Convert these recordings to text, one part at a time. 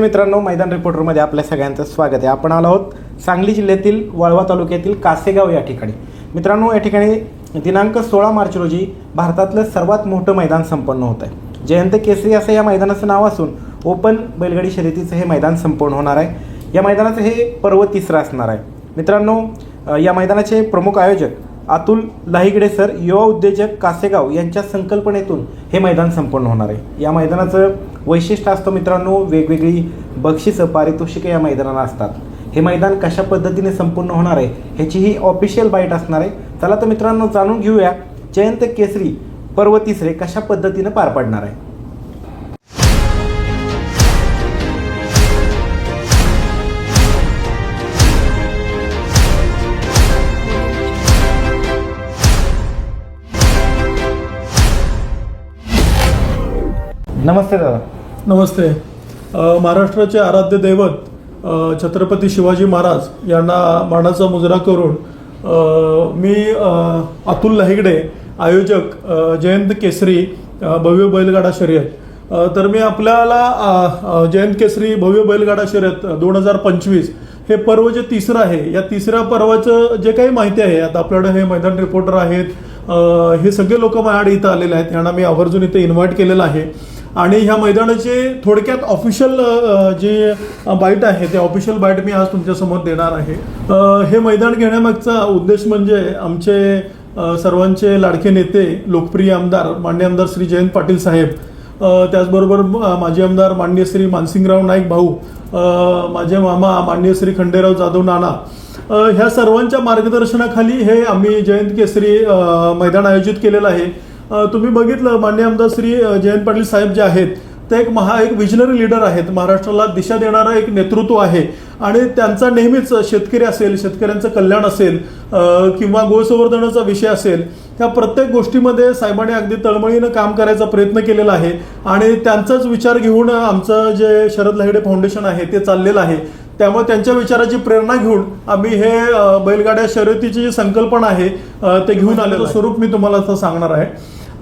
मित्रांनो मैदान रिपोर्टरमध्ये आपल्या सगळ्यांचं स्वागत आहे. आपण आलो आहोत सांगली जिल्ह्यातील वाळवा तालुक्यातील कासेगाव या ठिकाणी. मित्रांनो या ठिकाणी दिनांक सोळा मार्च रोजी भारतातलं सर्वात मोठं मैदान संपन्न होत आहे. जयंत केसरी असं या मैदानाचं नाव असून ओपन बैलगाडी शर्यतीचं हे मैदान संपन्न होणार आहे. या मैदानाचं हे पर्व तिसरं असणार आहे. मित्रांनो या मैदानाचे प्रमुख आयोजक अतुल लाहिगडे सर युवा उद्योजक कासेगाव यांच्या संकल्पनेतून हे मैदान संपन्न होणार आहे. या मैदानाचं वैशिष्ट्य असतं मित्रांनो वेगवेगळी बक्षिसं पारितोषिकं या मैदानाला असतात. हे मैदान कशा पद्धतीने संपूर्ण होणार आहे ह्याची ही ऑफिशियल बाईट असणार आहे. चला तर मित्रांनो जाणून घेऊया जयंत केसरी पर्व तिसरे कशा पद्धतीनं पार पाडणार आहे. नमस्ते दादा. नमस्ते. महाराष्ट्राचे आराध्य दैवत छत्रपती शिवाजी महाराज यांना मानाचा मुजरा करून मी अतुल लहिगडे आयोजक जयंत केसरी भव्य बैलगाडा शर्यत. तर मी आपल्याला जयंत केसरी भव्य बैलगाडा शर्यत दोन हजार पंचवीस हे पर्व जे तिसरं आहे या तिसऱ्या पर्वाचं जे काही माहिती आहे आता आपल्याकडे हे मैदान रिपोर्टर आहेत हे सगळे लोक माझ्याकडे इथं आलेले आहेत यांना मी आवर्जून इथे इन्व्हाइट केलेलं आहे. आणि ह्या मैदानाचे थोडक्यात ऑफिशियल जे बाईट आहे ते ऑफिशियल बाईट मी आज तुमच्यासमोर देणार आहे. हे मैदान घेण्यामागचा उद्देश म्हणजे आमचे सर्वांचे लाडके नेते लोकप्रिय आमदार मान्य आमदार श्री जयंत पाटील साहेब त्याचबरोबर माजी आमदार मान्य श्री मानसिंगराव नाईक भाऊ माझे मामा मान्य श्री खंडेराव जाधव नाना. ह्या सर्वांच्या मार्गदर्शनाखाली हे आम्ही जयंत केसरी मैदान आयोजित केलेलं आहे. तुम्ही बघितलं मान्य आमदार श्री जयंत पाटील साहेब जे आहेत ते एक महा एक विजनरी लीडर आहेत. महाराष्ट्राला दिशा देणारं एक नेतृत्व आहे. आणि त्यांचा नेहमीच शेतकरी असेल शेतकऱ्यांचं कल्याण असेल किंवा गोसंवर्धनाचा विषय असेल त्या प्रत्येक गोष्टीमध्ये साहेबांनी अगदी तळमळीनं काम करायचा प्रयत्न केलेला आहे. आणि त्यांचाच विचार घेऊन आमचं जे शरद लहिडे फाउंडेशन आहे ते चाललेलं आहे. त्यामुळे त्यांच्या विचाराची प्रेरणा घेऊन आम्ही हे बैलगाड्या शर्यतीची जी संकल्पना आहे ते घेऊन आलेलं स्वरूप मी तुम्हाला आता सांगणार आहे.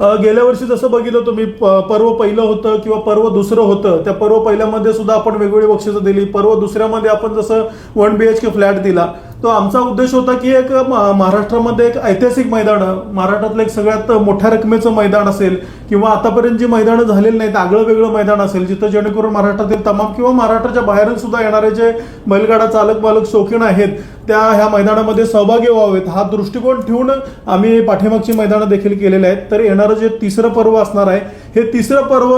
गेल्या वर्षी जसं बघितलं तुम्ही पर्व पहिलं होतं किंवा पर्व दुसरं होतं त्या पर्व पहिल्यामध्ये सुद्धा आपण वेगवेगळी बक्षिसं दिली. पर्व दुसऱ्यामध्ये आपण जसं one B H K flat दिला तो आमचा उद्देश होता की एक म- महाराष्ट्रामध्ये एक ऐतिहासिक मैदान महाराष्ट्रातलं एक सगळ्यात मोठ्या रकमेचं मैदान असेल किंवा आतापर्यंत जी मैदानं झालेली नाहीत आगळं वेगळं मैदान असेल जिथं जेणेकरून महाराष्ट्रातील तमाम किंवा महाराष्ट्राच्या बाहेरून सुद्धा येणारे जे बैलगाडा चालक बालक शौकीन आहेत त्या ह्या मैदानामध्ये सहभागी व्हावेत. हा दृष्टिकोन ठेवून आम्ही पाठीमागची मैदानं देखील केलेली आहेत. तर येणारं जे तिसरं पर्व असणार आहे हे तिसरं पर्व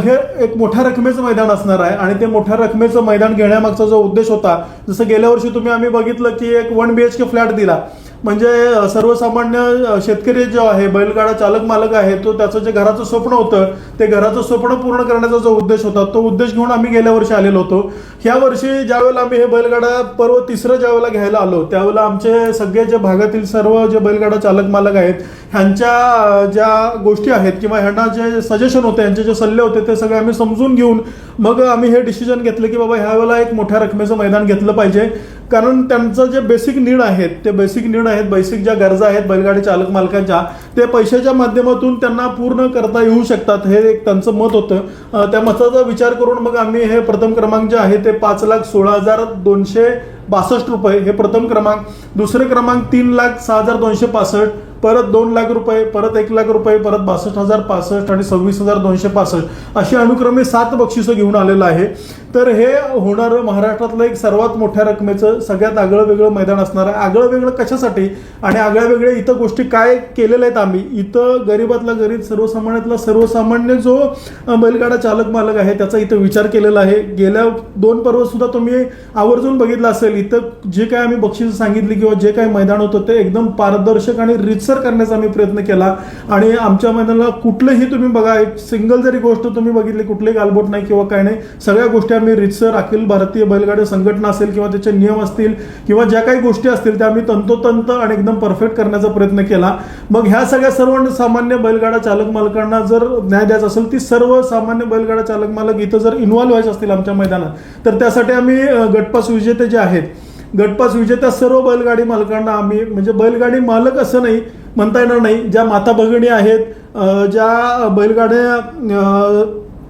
हे एक मोठ्या रकमेचं मैदान असणार आहे. आणि ते मोठ्या रकमेचं मैदान घेण्यामागचा जो उद्देश होता जसं गेल्या वर्षी तुम्ही आम्ही बघितलं की एक one B H K flat दिला. म्हणजे सर्वसामान्य शेतकरी जो आहे बैलगाडा चालक मालक आहे तो त्याचं जे घराचं स्वप्न होतं ते घराचं स्वप्न पूर्ण करण्याचा जो उद्देश होता तो उद्देश घेऊन आम्ही गेल्या वर्षी आलेलो होतो. ह्या वर्षी ज्यावेळेला आम्ही हे बैलगाडा पर्व तिसरं ज्यावेळेला घ्यायला आलो त्यावेळेला आमचे सगळे जे भागातील सर्व जे बैलगाडा चालक मालक आहेत ह्यांच्या ज्या गोष्टी आहेत किंवा ह्यांना जे सजेशन होते यांचे जे सल्ले होते ते सगळे आम्ही समजून घेऊन मग आम्ही हे डिसिजन घेतलं की बाबा ह्या वेळेला एक मोठ्या रकमेचं मैदान घेतलं पाहिजे. कारण त्यांचं जे बेसिक नीड आहेत ते बेसिक नीड आहेत बेसिक ज्या गरजा आहेत बैलगाडी चालक मालकांच्या ते पैशाच्या माध्यमातून त्यांना पूर्ण करता येऊ शकतात हे एक त्यांचं मत होतं. त्या मताचा विचार करून मग आम्ही हे प्रथम क्रमांक जे आहे ते पाच लाख सोळा हजार दोनशे बासष्ट रुपये हे प्रथम क्रमांक. दुसरे क्रमांक तीन लाख सहा हजार दोनशे पासष्ट परत दोन लाख रुपये परत एक लाख रुपये परत बासष्ट हजार पासष्ट आणि सव्वीस हजार दोनशे पासष्ट. अशी अनुक्रमे सात बक्षिसं घेऊन आलेलं आहे. तर हे होणारं महाराष्ट्रातलं एक सर्वात मोठ्या रकमेचं सगळ्यात आगळं वेगळं मैदान असणार आहे. आगळं वेगळं कशासाठी? आणि आगळ्या वेगळ्या इथं गोष्टी काय केलेल्या आहेत आम्ही? इथं गरीबातला गरीब सर्वसामान्यातला सर्वसामान्य जो बैलगाडा चालक मालक आहे त्याचा इथं विचार केलेला आहे. गेल्या दोन पर्व सुद्धा तुम्ही आवर्जून बघितलं असेल इथं जे काय आम्ही बक्षीस सांगितली किंवा जे काही मैदान होतं ते एकदम पारदर्शक आणि रितसर करण्याचा आम्ही प्रयत्न केला. आणि आमच्या मैदानाला कुठलंही तुम्ही बघा एक सिंगल जरी गोष्ट तुम्ही बघितली कुठलंही गालबोट नाही किंवा काय नाही सगळ्या गोष्टी आम्ही रितसर अखिल भारतीय बैलगाडी संघटना असेल किंवा त्याचे नियम असतील किंवा ज्या काही गोष्टी असतील त्या आम्ही तंतोतंत आणि एकदम परफेक्ट करण्याचा प्रयत्न केला. मग ह्या सगळ्या सर्व सामान्य बैलगाडा चालक मालकांना जर न्याय द्यायचा असेल ती सर्व सामान्य बैलगाडा चालक मालक इथं जर इन्व्हॉल्व्ह व्हायचे असतील आमच्या मैदानात तर त्यासाठी आम्ही गटपास विजेते जे आहेत गटपास विजेत्या सर्व बैलगाडी मालकांना आम्ही म्हणजे बैलगाडी मालक असं नाही म्हणता येणार नाही. ज्या माता भगिनी आहेत ज्या बैलगाड्या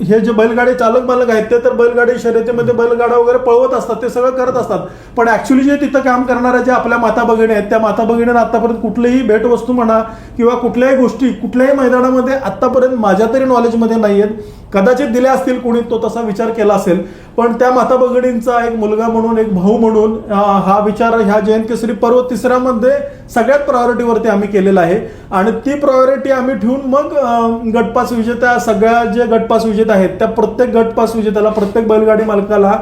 हे जे बैलगाडी चालक मालक आहेत ते तर बैलगाडी शर्यतीमध्ये बैलगाडा वगैरे पळवत असतात ते सगळं करत असतात. पण ऍक्च्युली जे तिथं काम करणाऱ्या ज्या आपल्या माता भगिणी आहेत त्या माता भगिनींना आतापर्यंत कुठलीही भेटवस्तू म्हणा किंवा कुठल्याही गोष्टी कुठल्याही मैदानामध्ये आतापर्यंत माझ्या तरी नॉलेजमध्ये नाही आहेत कदाचित दिल्या असतील कोणी तो तसा विचार केला असेल. पण त्या माता भगिनींचा एक मुलगा म्हणून एक भाऊ म्हणून हा विचार ह्या जयंत केसरी पर्व तिसऱ्यामध्ये सगळ्यात प्रायोरिटीवरती आम्ही केलेला आहे. आणि ती प्रायोरिटी आम्ही ठेवून मग गटपास विजेत्या सगळ्या जे गटपास विजेत आहेत त्या प्रत्येक गटपास विजेत्याला प्रत्येक बैलगाडी मालकाला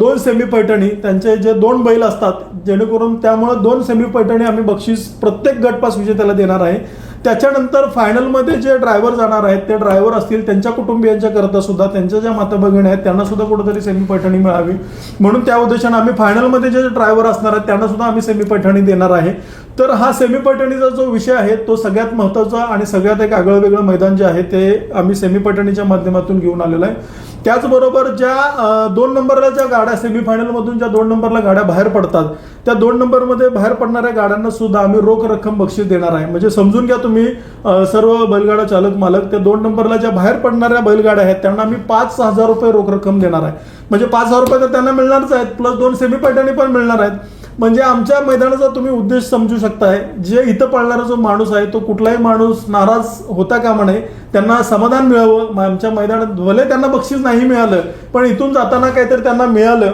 दोन सेमी पैठणी त्यांचे जे दोन बैल असतात जेणेकरून त्यामुळे दोन सेमी पैठणी आम्ही बक्षीस प्रत्येक गटपास विजेत्याला देणार आहे. त्याच्यानंतर फायनलमध्ये जे ड्रायव्हर जाणार आहेत ते ड्रायव्हर असतील त्यांच्या कुटुंबियांच्या करता सुद्धा त्यांच्या ज्या माता भगिणी आहेत त्यांना सुद्धा कुठेतरी सेमी पैठणी मिळावी. म्हणून त्या उद्देशाने आम्ही फायनलमध्ये जे ड्रायव्हर असणार आहेत त्यांना सुद्धा आम्ही सेमी पैठणी देणार आहे. तर हा सेमी पैठणीचा जो विषय आहे तो सगळ्यात महत्त्वाचा आणि सगळ्यात एक आगळं वेगळं मैदान जे आहे ते आम्ही सेमी पैठणीच्या माध्यमातून घेऊन आलेलो आहे. त्याचबरोबर ज्या दोन नंबरला ज्या गाड्या सेमीफायनलमधून ज्या दोन नंबरला गाड्या बाहेर पडतात त्या दोन नंबरमध्ये बाहेर पडणाऱ्या गाड्यांना सुद्धा आम्ही रोख रक्कम बक्षीस देणार आहे. म्हणजे समजून घ्या तुम्ही सर्व बैलगाडा चालक मालक त्या दोन नंबरला ज्या बाहेर पडणाऱ्या बैलगाड्या आहेत त्यांना आम्ही पाच हजार रुपये रोख रक्कम देणार आहे. म्हणजे पाच हजार रुपये तर त्यांना मिळणारच आहेत प्लस दोन सेमी पैठणी पण मिळणार आहेत. म्हणजे आमच्या मैदानाचा तुम्ही उद्देश समजू शकताय. जे इथं पळणारा जो माणूस आहे तो कुठलाही माणूस नाराज होता कामा नये. त्यांना समाधान मिळावं. आमच्या मैदानात भले त्यांना बक्षीस नाही मिळालं पण इथून जाताना काहीतरी त्यांना मिळालं.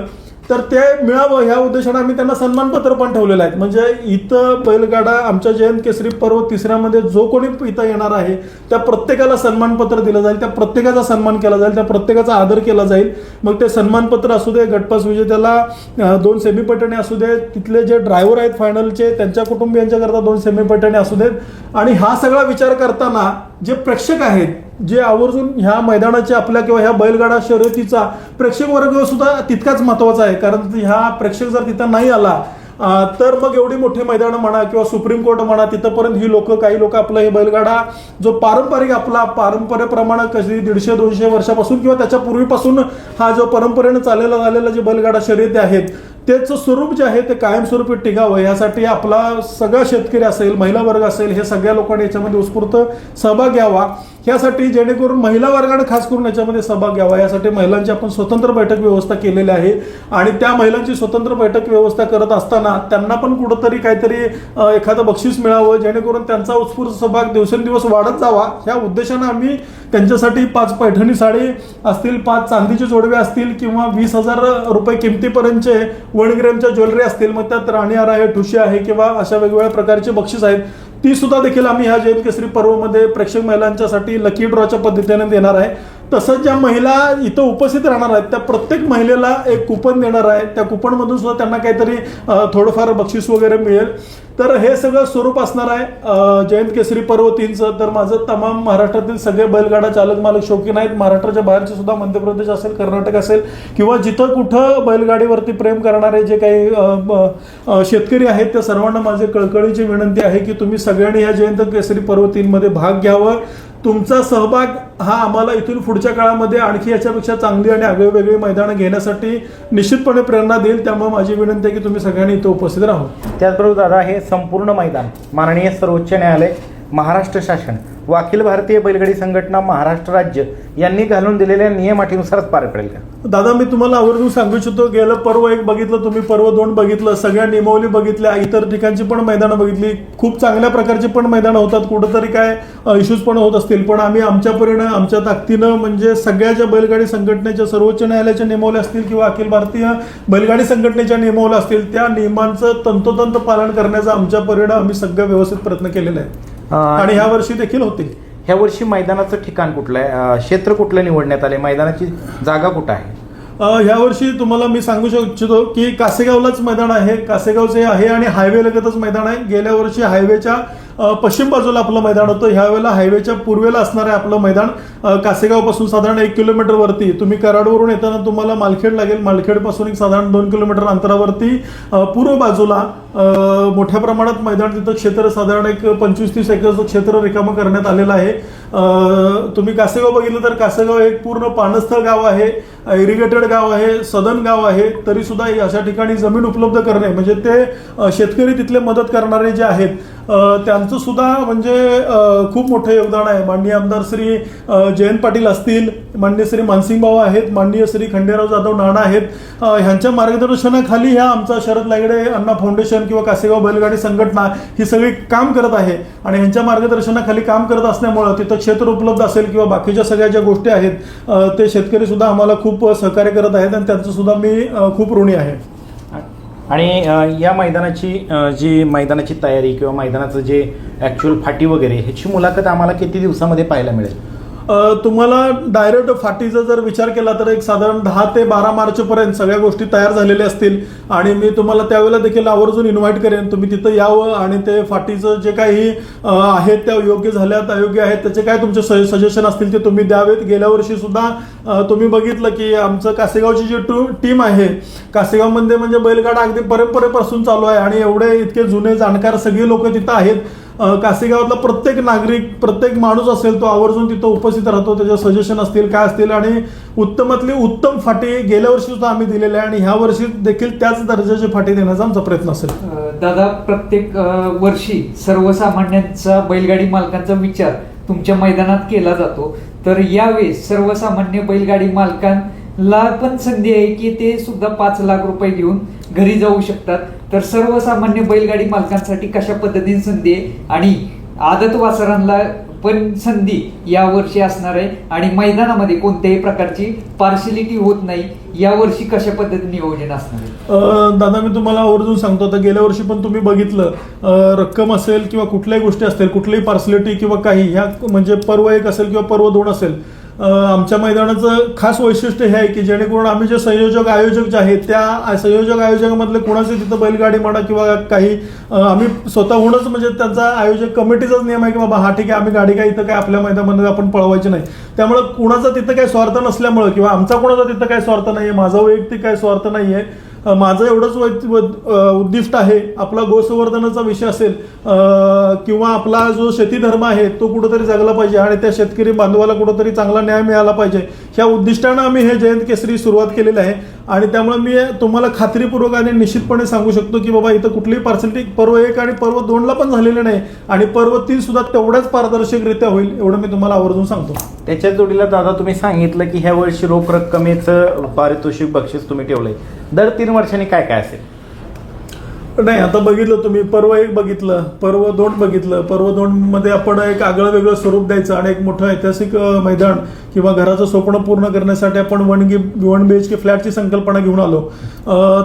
तर ते मिळावं ह्या उद्देशाने आम्ही त्यांना सन्मानपत्र पण ठेवलेलं आहे. म्हणजे इथं बैलगाडा आमच्या जयंत केसरी पर्व तिसऱ्यामध्ये जो कोणी इथं येणार आहे त्या प्रत्येकाला सन्मानपत्र दिलं जाईल त्या प्रत्येकाचा सन्मान केला जाईल त्या प्रत्येकाचा आदर केला जाईल. मग ते सन्मानपत्र असू दे गटपास विजेत्याला दोन सेमी असू दे तिथले जे ड्रायव्हर आहेत फायनलचे त्यांच्या कुटुंबियांच्याकरता दोन सेमी असू देत. आणि हा सगळा विचार करताना जे प्रेक्षक आहेत जे आवर्जून ह्या मैदानाच्या आपल्या किंवा ह्या बैलगाडा शर्यतीचा प्रेक्षक वर्ग सुद्धा तितकाच महत्त्वाचा आहे. कारण ह्या प्रेक्षक जर तिथं नाही आला तर मग एवढी मोठी मैदानं म्हणा किंवा सुप्रीम कोर्ट म्हणा तिथंपर्यंत ही लोक काही लोक आपलं हे बैलगाडा जो पारंपरिक आपला पारंपरेप्रमाणे कशी दीडशे दोनशे वर्षापासून किंवा त्याच्या पूर्वीपासून हा जो परंपरेनं चाललेला झालेला जे बैलगाडा शर्यती आहेत त्याचं स्वरूप जे आहे ते कायमस्वरूपी टिकावं यासाठी आपला सगळा शेतकरी असेल महिला वर्ग असेल हे सगळ्या लोकांनी याच्यामध्ये उत्स्फूर्त सहभाग घ्यावा. यासाठी जेणेकरून महिला वर्गाने खास करून याच्यामध्ये सहभाग घ्यावा. यासाठी महिलांची आपण स्वतंत्र बैठक व्यवस्था केलेली आहे. आणि त्या महिलांची स्वतंत्र बैठक व्यवस्था करत असताना त्यांना पण कुठंतरी काहीतरी एखादं बक्षीस मिळावं. जेणेकरून त्यांचा उत्स्फूर्त सहभाग दिवसेंदिवस वाढत जावा. ह्या उद्देशानं आम्ही त्यांच्यासाठी पाच पैठणी साडी असतील पाच चांदीचे जोडवे असतील किंवा वीस हजार रुपये किमतीपर्यंतचे वन ग्रॅमच्या ज्वेलरी असतील मग त्यात राणीहार आहे ठुशी आहे किंवा अशा वेगवेगळ्या प्रकारचे बक्षीस आहेत ती सुद्धा देखील आम्ही ह्या जयंत केसरी पर्वमध्ये प्रेक्षक महिलांच्यासाठी लकी ड्रॉच्या पद्धतीने देणार आहे. तसंच ज्या महिला इथं उपस्थित राहणार आहेत त्या प्रत्येक महिलेला एक कुपन देणार आहे. त्या कुपनमधून सुद्धा त्यांना काहीतरी थोडंफार बक्षीस वगैरे मिळेल. तर हे सगळं स्वरूप असणार आहे जयंत केसरी पर्व तीनचं तर माझं तमाम महाराष्ट्रातील सगळे बैलगाडा चालक मालक शौकीन आहेत. महाराष्ट्राच्या बाहेरचे सुद्धा मध्य प्रदेश असेल कर्नाटक असेल किंवा जिथं कुठं बैलगाडीवरती प्रेम करणारे जे काही शेतकरी आहेत त्या सर्वांना माझे कळकळीची विनंती आहे की तुम्ही सगळ्यांनी या जयंत केसरी पर्व तीनमध्ये भाग घ्यावा. तुमचा सहभाग हा आम्हाला इथून पुढच्या काळामध्ये आणखी याच्यापेक्षा चांगली आणि आगळीवेगळी मैदानं घेण्यासाठी निश्चितपणे प्रेरणा देईल. त्यामुळे माझी विनंती आहे की तुम्ही सगळ्यांनी इथं उपस्थित राहा त्याचबरोबर दादा हे संपूर्ण मैदान. माननीय सर्वोच्च न्यायालय महाराष्ट्र शासन व अखिल भारतीय बैलगाडी संघटना महाराष्ट्र राज्य यांनी घालून दिलेल्या नियमाटीनुसारच पार पडेल का? दादा मी तुम्हाला आवर्जून सांगू इच्छितो गेलं पर्व एक बघितलं तुम्ही पर्व दोन बघितलं सगळ्या नियमावली बघितल्या इतर ठिकाणची पण मैदानं बघितली खूप चांगल्या प्रकारची पण मैदानं होतात कुठंतरी काय इश्यूज पण होत असतील पण आम्ही आमच्या परिणाम आमच्या ताकदीनं म्हणजे सगळ्या ज्या बैलगाडी संघटनेच्या सर्वोच्च न्यायालयाच्या नियमावल्या असतील किंवा अखिल भारतीय बैलगाडी संघटनेच्या नियमावल्या असतील त्या नियमांचं तंतोतंत पालन करण्याचा आमच्या परिणाम आम्ही सगळं व्यवस्थित प्रयत्न केलेला आहे. आणि ह्या वर्षी देखील होतील. ह्या वर्षी मैदानाचं ठिकाण कुठलं आहे? क्षेत्र कुठलं निवडण्यात आले मैदानाची जागा कुठं आहे? ह्या वर्षी तुम्हाला मी सांगू इच्छितो की कासेगावलाच मैदान आहे. कासेगावचे आहे आणि हायवे लगतच मैदान आहे. गेल्या वर्षी हायवेच्या पश्चिम बाजूला आपलं मैदान होतं. ह्यावेळेला हायवेच्या पूर्वेला असणारं आपलं मैदान कासेगावपासून साधारण एक किलोमीटरवरती तुम्ही कराडवरून येताना तुम्हाला मालखेड लागेल. मालखेडपासून एक साधारण दोन किलोमीटर अंतरावरती पूर्व बाजूला मोठ्या प्रमाणात मैदान तिथं क्षेत्र साधारण एक पंचवीस तीस एकरचं क्षेत्र रिकामं करण्यात आलेलं आहे. तुम्ही कासेगाव बघितलं तर कासेगाव एक पूर्ण पाणस्थळ गाव आहे इरिगेटेड गाव आहे सदन गाव आहे. तरी सुद्धा अशा ठिकाणी जमीन उपलब्ध करणे म्हणजे ते शेतकरी तिथले मदत करणारे जे आहेत त्यांचं ह्यांचं सुद्धा म्हणजे खूप मोठं योगदान आहे. माननीय आमदार श्री जयंत पाटील असतील माननीय श्री मानसिंग भाऊ आहेत माननीय श्री खंडेराव जाधव नाना आहेत. ह्यांच्या मार्गदर्शनाखाली ह्या आमचा शरद लागडे अण्णा फाउंडेशन किंवा कासेगाव बैलगाडी संघटना ही सगळी काम करत आहे. आणि ह्यांच्या मार्गदर्शनाखाली काम करत असल्यामुळं तिथं क्षेत्र उपलब्ध असेल किंवा बाकीच्या सगळ्या ज्या गोष्टी आहेत ते शेतकरी सुद्धा आम्हाला खूप सहकार्य करत आहेत आणि त्यांचं सुद्धा मी खूप ऋणी आहे. आणि या मैदानाची जी मैदानाची तयारी किंवा मैदानाचं जे ॲक्च्युअल फाटी वगैरे ह्याची मुलाखत आम्हाला किती दिवसामध्ये पाहायला मिळेल? तुम्हाला डायरेक्ट फाटीचा जर विचार केला तर एक साधारण दहा ते बारा मार्च पर्यंत सगळ्या गोष्टी तयार झालेल्या असतील. आणि मी तुम्हाला त्यावेळेला देखील आवर्जून इन्व्हाइट करेन. तुम्ही तिथं यावं आणि ते फाटीचं जे काही आहेत त्या योग्य झाल्यात अयोग्य आहेत त्याचे काय तुमचे सजेशन असतील ते तुम्ही द्यावेत. गेल्या वर्षी सुद्धा तुम्ही बघितलं की आमचं कासेगावची जी टीम आहे कासेगावमध्ये म्हणजे बैलगाडा अगदी परंपरेपासून चालू आहे आणि एवढे इतके जुने जाणकार सगळी लोक तिथं आहेत. कासेगावातला प्रत्येक नागरिक प्रत्येक माणूस असेल तो आवर्जून तिथं उपस्थित राहतो त्याचे सजेशन असतील काय असतील आणि उत्तमातली उत्तम फाटी गेल्या वर्षी सुद्धा आम्ही दिलेले आहे आणि ह्या वर्षी देखील त्याच दर्जाचे फाटी देण्याचा आमचा प्रयत्न असेल. दादा प्रत्येक वर्षी सर्वसामान्यांचा बैलगाडी मालकांचा विचार तुमच्या मैदानात केला जातो. तर यावेळेस सर्वसामान्य बैलगाडी मालकांना पण संधी आहे की ते सुद्धा पाच लाख रुपये घेऊन घरी जाऊ शकतात. तर सर्वसामान्य बैलगाडी मालकांसाठी कशा पद्धतीने संधी आहे? आणि आदत वासरांना पण संधी या वर्षी असणार आहे. आणि मैदानामध्ये कोणत्याही प्रकारची पार्शलिटी होत नाही. या वर्षी कशा पद्धतीने नियोजन असणार आहे? दादा मी तुम्हाला आवर्जून सांगतो आता गेल्या वर्षी पण तुम्ही बघितलं. रक्कम असेल किंवा कुठल्याही गोष्टी असतील कुठलीही पार्सलिटी किंवा काही ह्या म्हणजे पर्व एक असेल किंवा पर्व दोन असेल आमच्या मैदानाचं खास वैशिष्ट्य हे आहे की जेणेकरून आम्ही जे संयोजक आयोजक जे आहेत त्या संयोजक आयोजकामधले कोणाचे तिथं बैलगाडी म्हणा किंवा काही आम्ही स्वतःहूनच म्हणजे त्यांचा आयोजक कमिटीचाच नियम आहे की बाबा हा ठीक आहे आम्ही गाडी काय इथं काय आपल्या मैदानामध्ये आपण पळवायची नाही. त्यामुळे कुणाचा तिथं काही स्वार्थ नसल्यामुळं किंवा आमचा कोणाचा तिथं काही स्वार्थ नाही आहे माझा वैयक्तिक काही स्वार्थ नाही आहे माझं एवढंच वै- उद्दिष्ट आहे. आपला गोसंवर्धनाचा विषय असेल किंवा आपला जो शेती धर्म आहे तो कुठंतरी जगला पाहिजे आणि त्या शेतकरी बांधवाला कुठंतरी चांगला न्याय मिळाला पाहिजे. ह्या उद्दिष्टानं आम्ही हे जयंत केसरी सुरुवात केलेलं आहे. आणि त्यामुळे मी तुम्हाला खात्रीपूर्वक आणि निश्चितपणे सांगू शकतो की बाबा इथं कुठलीही पार्सलिटी पर्व एक आणि पर्व दोनला पण झालेलं नाही. आणि पर्व तीन सुद्धा तेवढ्याच पारदर्शकरित्या होईल एवढं मी तुम्हाला आवर्जून सांगतो. त्याच्या जोडीला दादा तुम्ही सांगितलं की ह्या वर्षी रोख रक्कमेचं पारितोषिक बक्षीस तुम्ही ठेवलंय. दर तीन वर्षांनी काय काय असेल? नाही आता बघितलं तुम्ही पर्व एक बघितलं पर्व दोन बघितलं पर्व दोन मध्ये आपण एक आगळं वेगळं स्वरूप द्यायचं आणि एक मोठं ऐतिहासिक मैदान किंवा घराचं स्वप्न पूर्ण करण्यासाठी आपण वन गी वन बी एच के फ्लॅटची संकल्पना घेऊन आलो.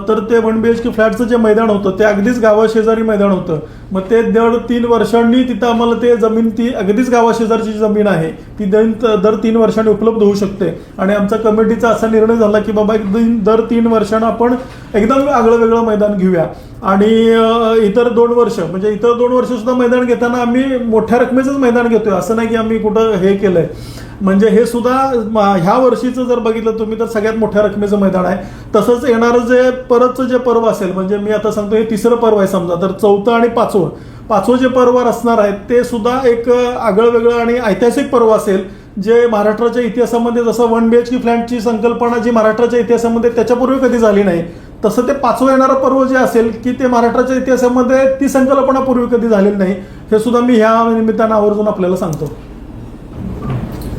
तर ते वन बी एच के फ्लॅटचं जे मैदान होतं ते अगदीच गावाशेजारी मैदान होतं. मग ते दर तीन वर्षांनी तिथं आम्हाला ते जमीन ती अगदीच गावाशेजारची जमीन आहे ती दर दर तीन वर्षांनी उपलब्ध होऊ शकते. आणि आमचा कमिटीचा असा निर्णय झाला की बाबा एक दर तीन वर्षांना आपण एकदम आगळं वेगळं मैदान घेऊया. आणि इतर दोन वर्ष म्हणजे इतर दोन वर्ष सुद्धा मैदान घेताना आम्ही मोठ्या रकमेचंच मैदान घेतोय. असं नाही की आम्ही कुठं हे केलंय. म्हणजे हे सुद्धा ह्या वर्षीचं जर बघितलं तुम्ही तर सगळ्यात मोठ्या रकमेचं मैदान आहे. तसंच येणारं जे परतचं जे पर्व असेल म्हणजे मी आता सांगतो हे तिसरं पर्व आहे समजा. तर चौथं आणि पाचवं. पाचवं जे पर्व असणार आहे ते सुद्धा एक आगळं वेगळं आणि ऐतिहासिक पर्व असेल जे महाराष्ट्राच्या इतिहासामध्ये जसं वन बी एच की फ्लॅटची संकल्पना जी महाराष्ट्राच्या इतिहासामध्ये त्याच्यापूर्वी कधी झाली नाही तसं ते पाचवं येणारं पर्व जे असेल की ते महाराष्ट्राच्या इतिहासामध्ये ती संकल्पना पूर्वी कधी झालेली नाही हे सुद्धा मी ह्या निमित्तानं आवर्जून आपल्याला सांगतो.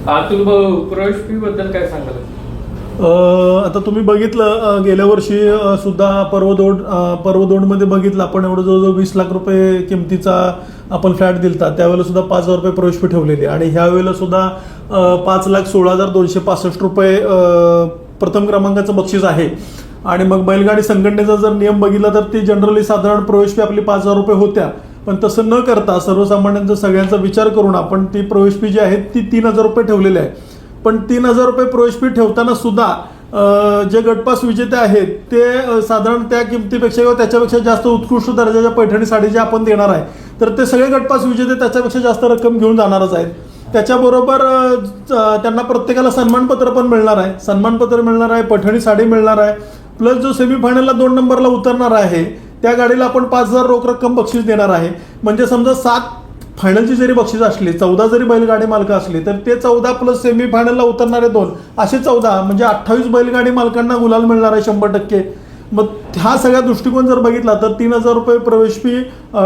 अतुल भाऊ प्रवेश फी बद्दल काय सांगाल? आता तुम्ही बघितलं गेल्या वर्षी सुद्धा पर्वदोड पर्वदोडमध्ये बघितलं आपण एवढं जवळजवळ वीस लाख रुपये किमतीचा आपण फ्लॅट दिलता. त्यावेळेला सुद्धा पाच हजार रुपये प्रवेश फी ठेवलेली. आणि ह्यावेळेला सुद्धा पाच लाख सोळा हजार दोनशे पासष्ट रुपये प्रथम क्रमांकाचं बक्षीस आहे. आणि मग बैलगाडी संघटनेचा जर नियम बघितला तर ती जनरली साधारण प्रवेश फी आपली पाच हजार रुपये होत्या. पण तसं न करता सर्वसामान्यांचा सगळ्यांचा विचार करून आपण ती प्रवेश फी जी आहे ती तीन हजार रुपये ठेवलेली आहे. पण तीन हजार रुपये प्रवेश फी ठेवताना सुद्धा जे गटपास विजेते आहेत ते साधारण त्या किमतीपेक्षा किंवा त्याच्यापेक्षा जास्त उत्कृष्ट दर्जाच्या पैठणी साडी जे आपण देणार आहे तर ते सगळे गटपास विजेते त्याच्यापेक्षा जास्त रक्कम घेऊन जाणारच आहेत. त्याच्याबरोबर त्यांना प्रत्येकाला सन्मानपत्र पण मिळणार आहे. सन्मानपत्र मिळणार आहे पैठणी साडी मिळणार आहे. प्लस जो सेमीफायनलला दोन नंबरला उतरणार आहे त्या गाडीला आपण पाच हजार रोख रक्कम बक्षीस देणार आहे. म्हणजे समजा सात फायनलची जरी बक्षीस असली चौदा जरी बैलगाडी मालक असली तर ते चौदा प्लस सेमी फायनलला उतरणारे दोन असे चौदा म्हणजे अठ्ठावीस बैलगाडी मालकांना गुलाल मिळणार आहे शंभर टक्के. मग हा सगळा दृष्टिकोन जर बघितला तर तीन हजार रुपये प्रवेश फी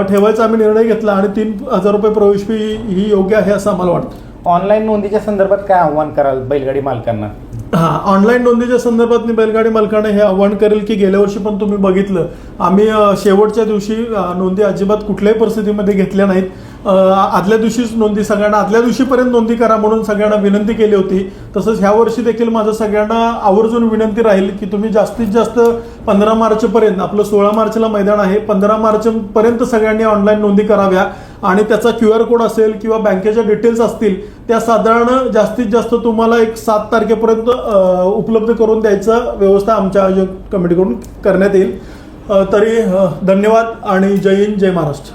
ठेवायचा आम्ही निर्णय घेतला आणि तीन हजार रुपये प्रवेश फी ही योग्य आहे असं आम्हाला वाटतं. ऑनलाईन नोंदीच्या संदर्भात काय आव्हान कराल बैलगाडी मालकांना? हा ऑनलाईन नोंदीच्या संदर्भात मी बैलगाडी मालकाने हे आव्हान करेल की गेल्या वर्षी पण तुम्ही बघितलं. आम्ही शेवटच्या दिवशी नोंदी अजिबात कुठल्याही परिस्थितीमध्ये घेतल्या नाहीत. आदल्या दिवशीच नोंदी सगळ्यांना आदल्या दिवशीपर्यंत नोंदी करा म्हणून सगळ्यांना विनंती केली होती. तसंच ह्या वर्षी देखील माझं सगळ्यांना आवर्जून विनंती राहील की तुम्ही जास्तीत जास्त पंधरा मार्चपर्यंत आपलं सोळा मार्चला मैदान आहे पंधरा मार्चपर्यंत सगळ्यांनी ऑनलाईन नोंदी कराव्या. आणि त्याचा क्यू आर कोड असेल किंवा बँकेच्या डिटेल्स असतील त्या साधारण जास्तीत जास्त तुम्हाला एक सात तारखेपर्यंत उपलब्ध करून द्यायचं व्यवस्था आमच्या आयोजक कमिटीकडून करण्यात येईल. तरी धन्यवाद आणि जय हिंद जय महाराष्ट्र.